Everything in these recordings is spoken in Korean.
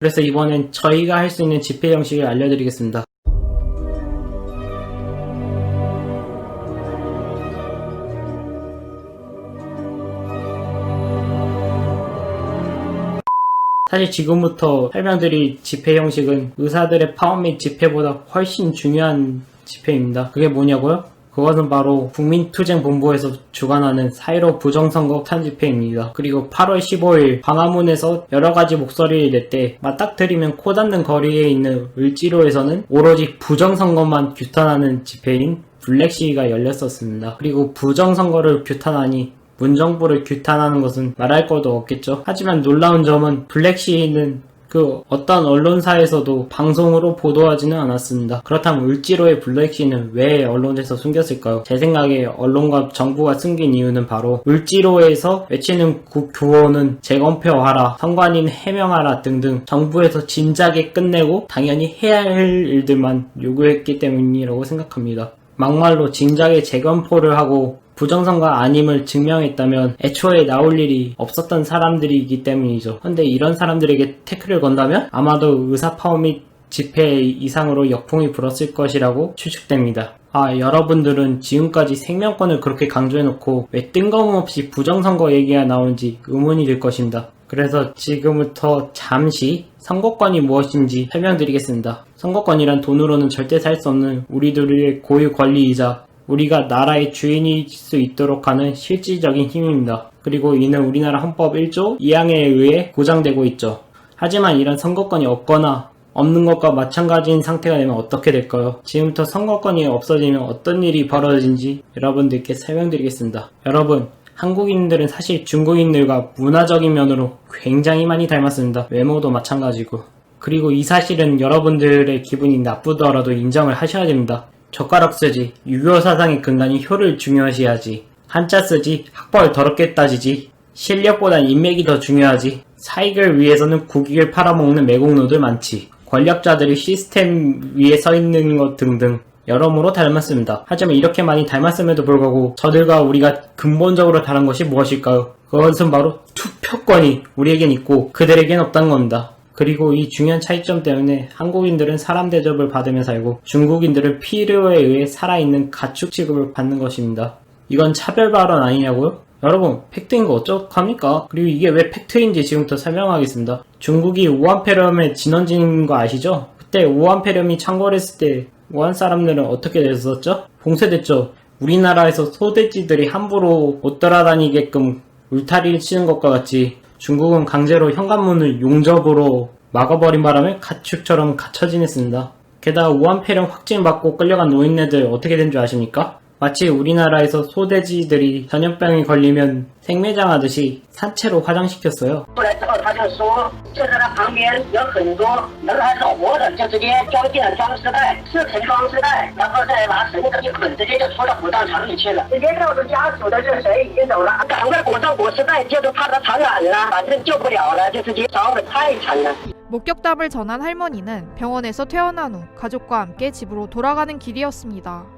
그래서 이번엔 저희가 할 수 있는 집회 형식을 알려드리겠습니다. 사실 지금부터 설명드릴 집회 형식은 의사들의 파업 및 집회보다 훨씬 중요한 집회입니다. 그게 뭐냐고요? 그것은 바로 국민투쟁본부에서 주관하는 4.15 부정선거 탄집회입니다. 그리고 8월 15일 광화문에서 여러가지 목소리를 냈대 맞닥뜨리면 코 닿는 거리에 있는 을지로에서는 오로지 부정선거만 규탄하는 집회인 블랙시위가 열렸었습니다. 그리고 부정선거를 규탄하니 문정부를 규탄하는 것은 말할 것도 없겠죠. 하지만 놀라운 점은 블랙시위는 그 어떤 언론사에서도 방송으로 보도하지는 않았습니다. 그렇다면 을지로의 블랙시는 왜 언론에서 숨겼을까요? 제 생각에 언론과 정부가 숨긴 이유는 바로 을지로에서 외치는 구- 구호는 재검표하라, 선관인 해명하라 등등 정부에서 진작에 끝내고 당연히 해야 할 일들만 요구했기 때문이라고 생각합니다. 막말로 진작에 재검포를 하고 부정선거 아님을 증명했다면 애초에 나올 일이 없었던 사람들이기 때문이죠. 근데 이런 사람들에게 태클을 건다면 아마도 의사 파업 및 집회 이상으로 역풍이 불었을 것이라고 추측됩니다. 아, 여러분들은 지금까지 생명권을 그렇게 강조해놓고 왜 뜬금없이 부정선거 얘기가 나오는지 의문이 들 것입니다. 그래서 지금부터 잠시 선거권이 무엇인지 설명드리겠습니다. 선거권이란 돈으로는 절대 살 수 없는 우리들의 고유 권리이자 우리가 나라의 주인일 수 있도록 하는 실질적인 힘입니다. 그리고 이는 우리나라 헌법 1조 2항에 의해 보장되고 있죠. 하지만 이런 선거권이 없거나 없는 것과 마찬가지인 상태가 되면 어떻게 될까요? 지금부터 선거권이 없어지면 어떤 일이 벌어지는지 여러분들께 설명드리겠습니다. 여러분, 한국인들은 사실 중국인들과 문화적인 면으로 굉장히 많이 닮았습니다. 외모도 마찬가지고. 그리고 이 사실은 여러분들의 기분이 나쁘더라도 인정을 하셔야 됩니다. 젓가락 쓰지, 유교 사상의 근간이 효를 중요시하지, 한자 쓰지, 학벌 더럽게 따지지, 실력보단 인맥이 더 중요하지, 사익을 위해서는 국익을 팔아먹는 매국노들 많지, 권력자들이 시스템 위에 서 있는 것 등등, 여러모로 닮았습니다. 하지만 이렇게 많이 닮았음에도 불구하고 저들과 우리가 근본적으로 다른 것이 무엇일까요? 그것은 바로 투표권이 우리에겐 있고 그들에겐 없다는 겁니다. 그리고 이 중요한 차이점 때문에 한국인들은 사람 대접을 받으며 살고 중국인들은 필요에 의해 살아있는 가축 취급을 받는 것입니다. 이건 차별 발언 아니냐고요? 여러분, 팩트인 거 어떡합니까? 그리고 이게 왜 팩트인지 지금부터 설명하겠습니다. 중국이 우한폐렴의 진원지인 거 아시죠? 그때 우한폐렴이 창궐했을 때 우한 사람들은 어떻게 됐었죠? 봉쇄됐죠. 우리나라에서 소돼지들이 함부로 못 돌아다니게끔 울타리를 치는 것과 같이 중국은 강제로 현관문을 용접으로 막아버린 바람에 가축처럼 갇혀 지냈습니다. 게다가 우한폐렴 확진받고 끌려간 노인네들 어떻게 된 줄 아십니까? 마치 우리나라에서 소돼지들이 전염병에 걸리면 생매장하듯이 산채로 화장시켰어요. 목격담을 전한 할머니는 병원에서 퇴원한 후 가족과 함께 집으로 돌아가는 길이었습니다.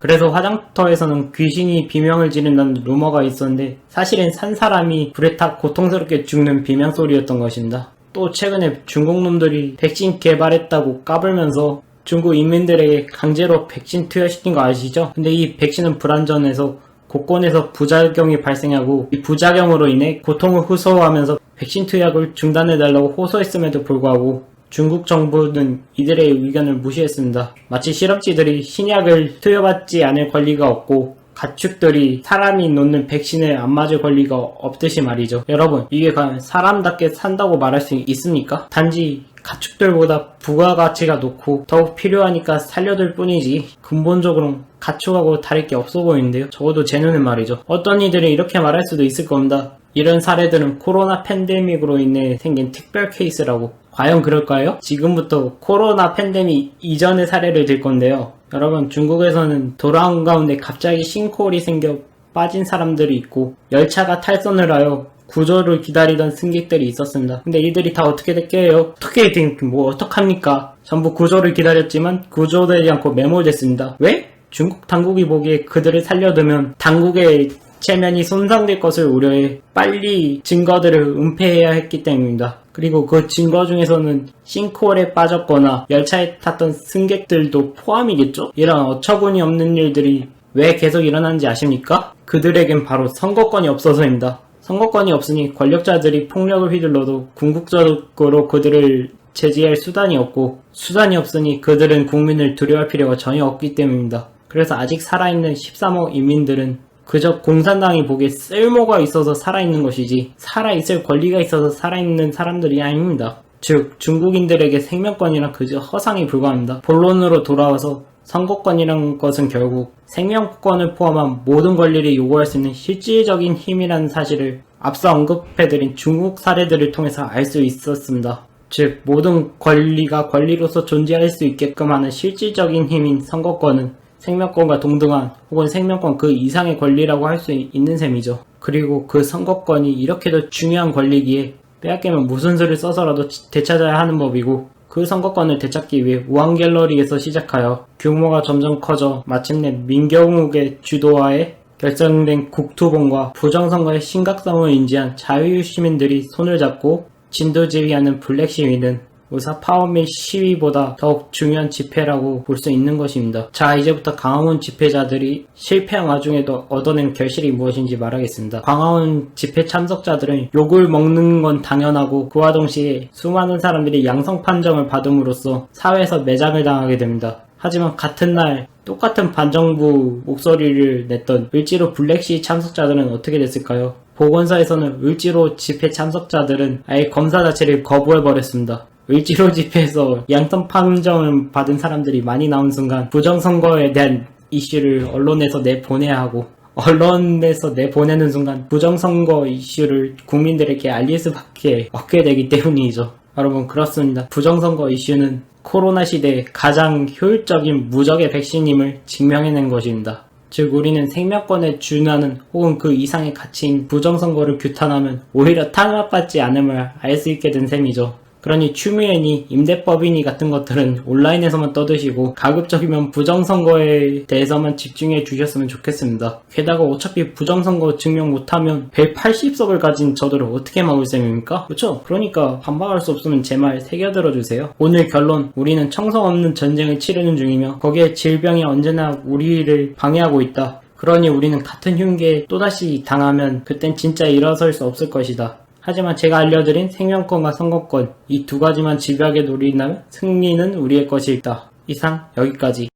그래서 화장터에서는 귀신이 비명을 지른다는 루머가 있었는데 사실은 산 사람이 불에 타 고통스럽게 죽는 비명 소리였던 것입니다. 또 최근에 중국 놈들이 백신 개발했다고 까불면서 중국 인민들에게 강제로 백신 투여시킨 거 아시죠? 근데 이 백신은 불안전해서 곳곳에서 부작용이 발생하고 이 부작용으로 인해 고통을 호소하면서 백신 투약을 중단해달라고 호소했음에도 불구하고 중국 정부는 이들의 의견을 무시했습니다. 마치 실험치들이 신약을 투여받지 않을 권리가 없고 가축들이 사람이 놓는 백신을 안 맞을 권리가 없듯이 말이죠. 여러분, 이게 과연 사람답게 산다고 말할 수 있습니까? 단지 가축들보다 부가가치가 높고 더욱 필요하니까 살려둘 뿐이지 근본적으로는 가축하고 다를 게 없어 보이는데요. 적어도 제 눈엔 말이죠. 어떤 이들이 이렇게 말할 수도 있을 겁니다. 이런 사례들은 코로나 팬데믹으로 인해 생긴 특별 케이스라고 과연 그럴까요? 지금부터 코로나 팬데믹 이전의 사례를 들 건데요. 여러분, 중국에서는 돌아온 가운데 갑자기 싱크홀이 생겨 빠진 사람들이 있고, 열차가 탈선을 하여 구조를 기다리던 승객들이 있었습니다. 근데 이들이 다 어떻게 됐게요? 어떻게 된, 뭐, 어떡합니까? 전부 구조를 기다렸지만 구조되지 않고 매몰됐습니다. 왜? 중국 당국이 보기에 그들을 살려두면 당국의 체면이 손상될 것을 우려해 빨리 증거들을 은폐해야 했기 때문입니다. 그리고 그 증거 중에서는 싱크홀에 빠졌거나 열차에 탔던 승객들도 포함이겠죠? 이런 어처구니 없는 일들이 왜 계속 일어나는지 아십니까? 그들에겐 바로 선거권이 없어서입니다. 선거권이 없으니 권력자들이 폭력을 휘둘러도 궁극적으로 그들을 제지할 수단이 없고 수단이 없으니 그들은 국민을 두려워할 필요가 전혀 없기 때문입니다. 그래서 아직 살아있는 13억 인민들은 그저 공산당이 보기에 쓸모가 있어서 살아있는 것이지 살아있을 권리가 있어서 살아있는 사람들이 아닙니다. 즉 중국인들에게 생명권이란 그저 허상에 불과합니다. 본론으로 돌아와서 선거권이란 것은 결국 생명권을 포함한 모든 권리를 요구할 수 있는 실질적인 힘이라는 사실을 앞서 언급해드린 중국 사례들을 통해서 알 수 있었습니다. 즉 모든 권리가 권리로서 존재할 수 있게끔 하는 실질적인 힘인 선거권은 생명권과 동등한 혹은 생명권 그 이상의 권리라고 할 수 있는 셈이죠. 그리고 그 선거권이 이렇게도 중요한 권리기에 빼앗기면 무슨 수를 써서라도 되찾아야 하는 법이고 그 선거권을 되찾기 위해 우한갤러리에서 시작하여 규모가 점점 커져 마침내 민경욱의 주도하에 결정된 국토봉과 부정선거의 심각성을 인지한 자유 시민들이 손을 잡고 진도지휘하는 블랙 시위는 의사 파워밀 시위보다 더욱 중요한 집회라고 볼 수 있는 것입니다. 자, 이제부터 강화문 집회자들이 실패한 와중에도 얻어낸 결실이 무엇인지 말하겠습니다. 강화문 집회 참석자들은 욕을 먹는 건 당연하고 그와 동시에 수많은 사람들이 양성 판정을 받음으로써 사회에서 매장을 당하게 됩니다. 하지만 같은 날 똑같은 반정부 목소리를 냈던 을지로 블랙시 참석자들은 어떻게 됐을까요? 보건사에서는 을지로 집회 참석자들은 아예 검사 자체를 거부해버렸습니다. 을지로 집회에서 양성 판정을 받은 사람들이 많이 나온 순간 부정선거에 대한 이슈를 언론에서 내보내야 하고 언론에서 내보내는 순간 부정선거 이슈를 국민들에게 알릴 수밖에 없게 되기 때문이죠. 여러분 그렇습니다. 부정선거 이슈는 코로나 시대에 가장 효율적인 무적의 백신임을 증명해낸 것입니다. 즉 우리는 생명권에 준하는 혹은 그 이상의 가치인 부정선거를 규탄하면 오히려 탄압받지 않음을 알 수 있게 된 셈이죠. 그러니 추미애니 임대법이니 같은 것들은 온라인에서만 떠드시고 가급적이면 부정선거에 대해서만 집중해 주셨으면 좋겠습니다. 게다가 어차피 부정선거 증명 못하면 180석을 가진 저들을 어떻게 막을 셈입니까? 그렇죠? 그러니까 반박할 수 없으면 제 말 새겨 들어 주세요. 오늘 결론 우리는 청성 없는 전쟁을 치르는 중이며 거기에 질병이 언제나 우리를 방해하고 있다. 그러니 우리는 같은 흉기에 또다시 당하면 그땐 진짜 일어설 수 없을 것이다. 하지만 제가 알려드린 생명권과 선거권 이 두 가지만 집요하게 노린다면 승리는 우리의 것이다. 이상 여기까지.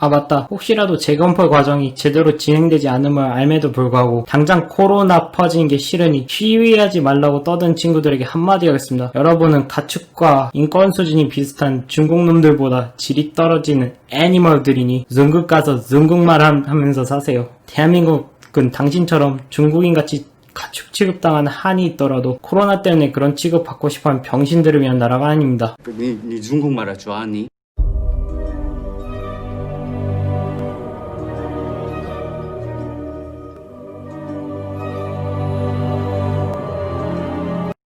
아 맞다 혹시라도 재검표 과정이 제대로 진행되지 않음을 알매도 불구하고 당장 코로나 퍼지는 게 싫으니 시위하지 말라고 떠든 친구들에게 한마디 하겠습니다 여러분은 가축과 인권 수준이 비슷한 중국 놈들보다 질이 떨어지는 애니멀들이니 중국 가서 중국말 함- 하면서 사세요 대한민국은 당신처럼 중국인같이 가축 취급당한 한이 있더라도 코로나 때문에 그런 취급받고 싶어하는 병신들을 위한 나라가 아닙니다. 니, 니 중국말 좋아하니?